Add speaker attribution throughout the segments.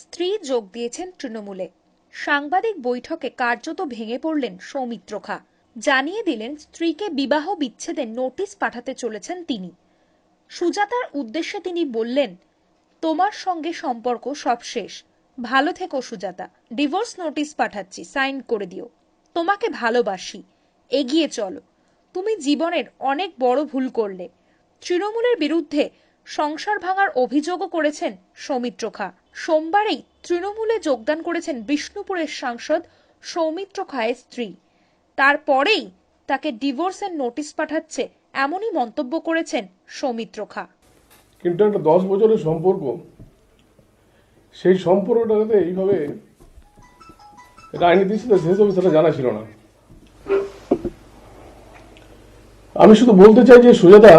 Speaker 1: স্ত্রী যোগ দিয়েছেন তৃণমূলে। সাংবাদিক বৈঠকে কার্যত ভেঙে পড়লেন সৌমিত্র খা। জানিয়ে দিলেন, স্ত্রীকে বিবাহ বিচ্ছেদের নোটিশ পাঠাতে চলেছেন তিনি। সুজাতার উদ্দেশ্যে তিনি বললেন, তোমার সঙ্গে সম্পর্ক সব শেষ। ভালো থেকো সুজাতা। ডিভোর্স নোটিশ পাঠাচ্ছি, সাইন করে দিও। তোমাকে ভালোবাসি। এগিয়ে চলো। তুমি জীবনের অনেক বড় ভুল করলে। তৃণমূলের বিরুদ্ধে সংসার ভাঙার অভিযোগও করেছেন সৌমিত্র খা সোমবারেই তৃণমূলে যোগদান করেছেন বিষ্ণুপুরের সাংসদ সৌমিত্র খায়ের স্ত্রী। তারপরেই তাকে ডিভোর্সের নোটিশ পাঠাচ্ছে এমনই মন্তব্য করেছেন সৌমিত্র খা
Speaker 2: কিন্তু একটা দশ বছরের সম্পর্ক। সেই সম্পর্কটাতে এইভাবে রাজনীতির সাথে শেষ হবে সেটা জানা ছিল না। আমি শুধু বলতে চাই যে সুজাতা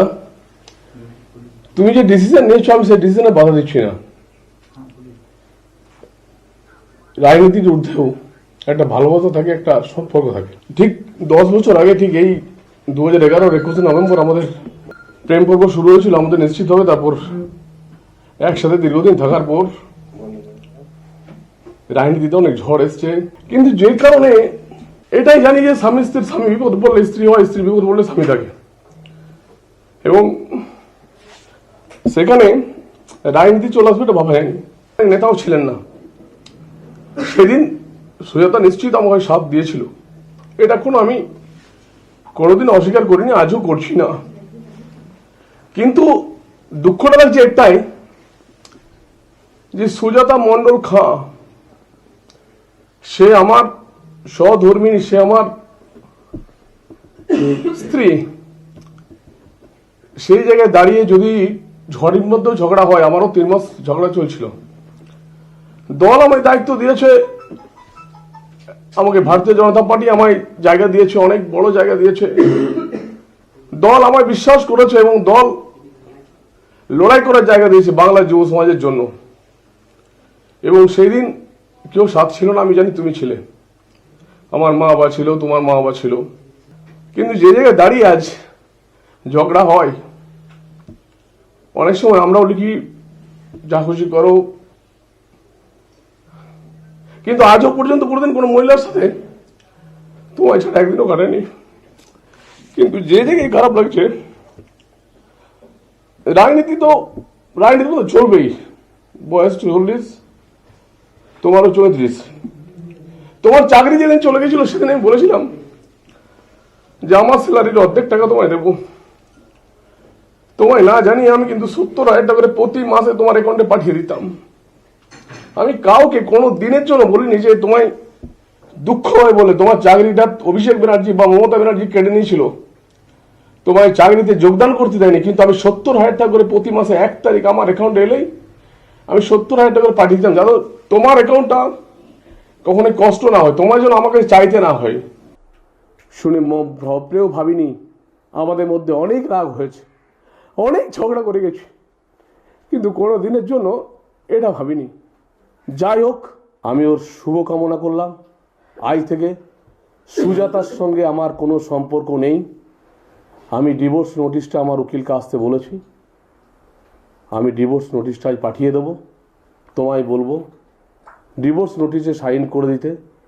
Speaker 2: তুমি যে ডিসিশন নিয়েছো, আমি সেই ডিসিশনে বাধা দিচ্ছি না। রাজনীতির ঊর্ধ্বেও একটা ভালোবাসা থাকে, একটা সম্পর্ক থাকে। ঠিক দশ বছর আগে, ঠিক এই দু হাজার এগারোর একুশে নভেম্বর আমাদের প্রেম পর্ব শুরু হয়েছিল, আমাদের নিশ্চিত হবে, তারপর একসাথে দীর্ঘদিন থাকার পর রাজনীতিতে অনেক ঝড় এসছে। কিন্তু যে কারণে এটাই জানি যে স্বামী স্ত্রীর স্বামী বিপদ পড়লে স্ত্রী হয়, স্ত্রী বিপদ পড়লে স্বামী থাকে। এবং সেখানে রাজনীতি চলে আসবে এটা ভাবা যায়নি। নেতাও ছিলেন না। সেদিন সুজাতা নিশ্চিত আমাকে সাথ দিয়েছিল। এটা কোনো আমি কোনোদিন অস্বীকার করিনি, আজও করছি না। কিন্তু দুঃখটা লাগছে একটাই, যে সুজাতা মন্ডল খাঁ, সে আমার সহধর্মিনী সে আমার স্ত্রী, সেই জায়গায় দাঁড়িয়ে যদি ঝড়ের মধ্যেও ঝগড়া হয়, আমারও তিন মাস ঝগড়া চলছিল। দল আমায় দায়িত্ব দিয়েছে, আমাকে ভারতীয় জনতা পার্টি আমায় জায়গা দিয়েছে, অনেক বড় জায়গা দিয়েছে। দল আমায় বিশ্বাস করেছে এবং দল লড়াই করার জায়গা দিয়েছে বাংলা যুব সমাজের জন্য। এবং সেই দিন কেউ সাথ ছিল না, আমি জানি তুমি ছিলে। আমার মা বাবা ছিল, তোমার মা বাবা ছিল। কিন্তু যে জায়গায় দাঁড়িয়ে আজ ঝগড়া হয় অনেক সময় আমরাও লিখি, যা খুশি করো। কিন্তু আজও পর্যন্ত কোনোদিন কোনো মহিলার সাথে তোমার ছাড়া একদিনও কাটেনি। কিন্তু যে জায়গায় খারাপ লাগছে, রাজনীতি তো রাজনীতি তো চলবেই। বয়স চল্লিশ, তোমারও চৌত্রিশ। তোমার চাকরি যেদিন চলে গেছিল, সেদিন আমি বলেছিলাম যে আমার স্যালারির অর্ধেক টাকা তোমায় দেবো। তোমায় না জানি আমি কিন্তু সত্তর হাজার টাকা করে প্রতি মাসে তোমার অ্যাকাউন্টে পাঠিয়ে দিতাম। আমি কাউকে কোনো দিনের জন্য বলিনি যে তোমায় দুঃখ হয় বলে তোমার চাকরিটা অভিষেক ব্যানার্জি বা মমতা ব্যানার্জি কেটে নিয়েছিল। তোমায় চাকরিতে যোগদান করতে দেয়নি, কিন্তু আমি সত্তর হাজার টাকা করে প্রতি মাসে এক তারিখ আমার অ্যাকাউন্টে এলেই আমি সত্তর হাজার টাকা করে পাঠিয়ে দিতাম। জানো তোমার অ্যাকাউন্টটা কখনোই কষ্ট না হয়, তোমার জন্য আমাকে চাইতে না হয়। শুনে ভাবলেও ভাবিনি আমাদের মধ্যে অনেক রাগ হয়েছে। অনেক ঝগড়া করে গেছি। কিন্তু কোনো দিনের জন্য এটা ভাবিনি। যাই হোক, আমি ওর শুভ কামনা করলাম। আজ থেকে সুজাতার সঙ্গে আমার কোনো সম্পর্ক নেই। আমি ডিভোর্স নোটিশটা আমার উকিলকে আসতে বলেছি। আমি ডিভোর্স নোটিশটাই পাঠিয়ে দেবো। তোমায় বলব ডিভোর্স নোটিশে সাইন করে দিতে।